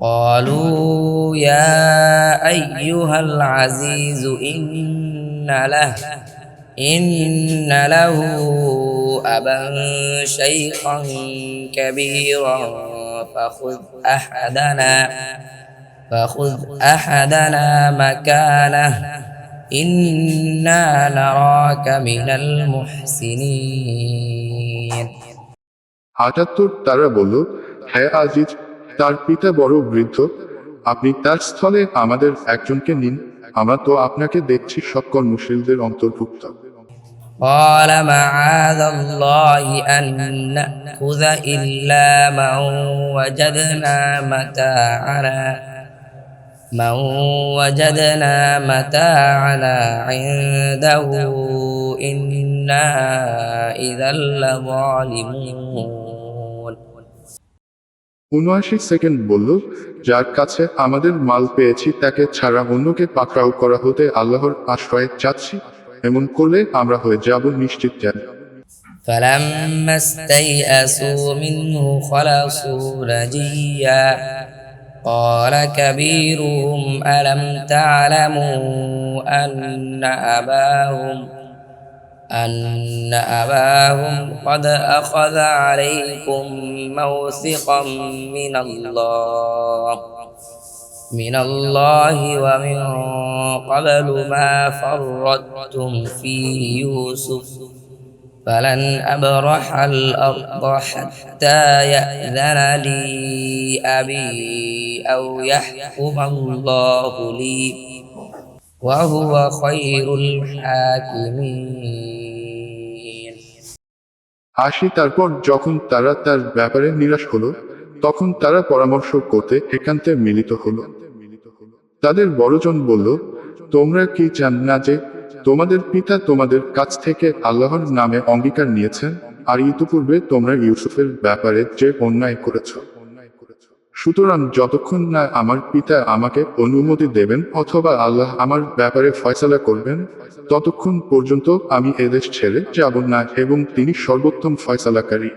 قالوا يا أيها العزيز إن له إن له أبا شيخا كبيرا فخذ أحدنا فخذ أحدنا مكانه إنا نراك من المحسنين আটাত্তর তারা বলল হ্যাঁ আজিজ তার পিতা বড় বৃদ্ধ আপনি তার স্থলে আমাদের একজনকে নিন আমরা তো আপনাকে দেখছি সৎকর্মশীলদের অন্তর্ভুক্ত قال معاذ الله أن نأخذ إلا من وجدنا متاعنا من وجدنا متاعنا عنده إنا إذا لظالمون উনআশি সেকেন্ড বলল যার কাছে আমাদের মাল পেয়েছি তাকে ছাড়া অন্যকে পাকড়াও করা হতে আল্লাহর আশ্রয় চাচ্ছি এমন করলে আমরা হয়ে যাব নিশ্চিত জানি فلما استيئسوا منه خلصوا نجيا قال كبيرهم ألم تعلموا أن أباهم أن أباهم قد أخذ عليكم موثقا من الله من الله ومن قبل ما فرطتم في يوسف فلن أبرح الأرض حتى يأذن لي أبي أو يحكم الله لي. وهو خير الحاكمين আশি তারপর যখন তারা তার ব্যাপারে নিরাশ হলো তখন তারা পরামর্শ করতে একান্তে মিলিত হলো তাদের বড়জন বলল তোমরা কি জান না যে তোমাদের পিতা তোমাদের কাছ থেকে আল্লাহর নামে অঙ্গীকার নিয়েছেন আর ইতিপূর্বে তোমরা ইউসুফের ব্যাপারে যে অন্যায় করেছ সুতরাং যতক্ষণ না আমার পিতা আমাকে অনুমতি দেবেন অথবা আল্লাহ আমার ব্যাপারে ফয়সালা করবেন, ততক্ষণ পর্যন্ত আমি এদেশ ছেড়ে যাব না এবং তিনি সর্বোত্তম ফয়সালাকারী।